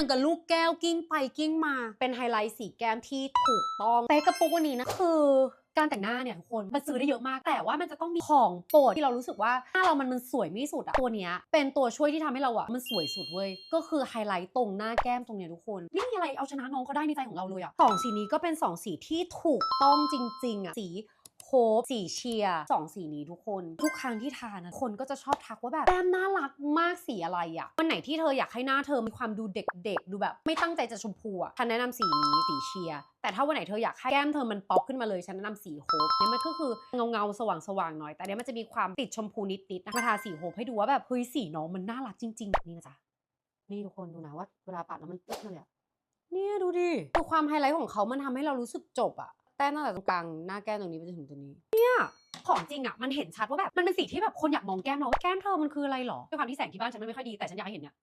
อย่างกับลูกแก้วกิ้งไปกิ้งมา เป็นไฮไลท์สีแก้มที่ถูกต้องเป๊กกระปุกวันนี้นะคือการแต่งหน้าเนี่ยทุกคนมันซื้อได้เยอะมาก แต่ว่ามันจะต้องมีของโปรดที่เรารู้สึกว่าหน้าเรามันมันสวยไม่สุดอะตัวเนี้ยเป็นตัวช่วยที่ทำให้เราอะมันสวยสุดเว้ยก็คือไฮไลท์ตรงหน้าแก้มตรงเนี้ยทุกคนนี่มีอะไรเอาชนะน้องเขาได้ในใจของเราเลยอะสองสีนี้ก็เป็นสองสีที่ถูกต้องจริงๆอะสีโคบสีเชียร์สองสีนี้ทุกคน ทุกครั้งที่ทานะคนก็จะชอบทักว่าแบบแก้มน่ารักมาก สีอะไรอะวันไหนที่เธออยากให้หน้าเธอมีความดูเด็กๆ ดูแบบ ไม่ตั้งใจจะชมพูอะฉันแนะนำสีนี้สีเชียร์แต่ถ้าวันไหนเธออยากให้แก้มเธอมันป๊อปขึ้นมาเลยฉันแนะนำสีโฮปเนี่ยมันก็คือเงาเงาๆสว่างๆหน่อย แต่เนี้ยมันจะมีความติดชมพูนิดๆนะมาทาสีโฮปให้ดูว่าแบบเฮ้ยสีน้องมันน่ารักจริง ๆ นี่นะจ๊ะนี่ทุกคนดูนะว่าเวลาปัดแล้วมันปึ๊กเลยอะเนี่ยดูดิคือความไฮไลท์ของเขามันทำให้เรารู้สึกจบอะแต้มตั้งแต่ตรงกลางหน้าแก้มตรงนี้ไปจนถึงตรงนี้เนี่ย ของจริงอะมันเห็นชัดว่าแบบมันเป็นสีที่แบบคนอยากมองแก้มเราว่าแก้มเธอมันคืออะไรหรอด้วยความที่แสงที่บ้านฉันมันไม่ค่อยดีแต่ฉันอยากให้เห็นเนี่ย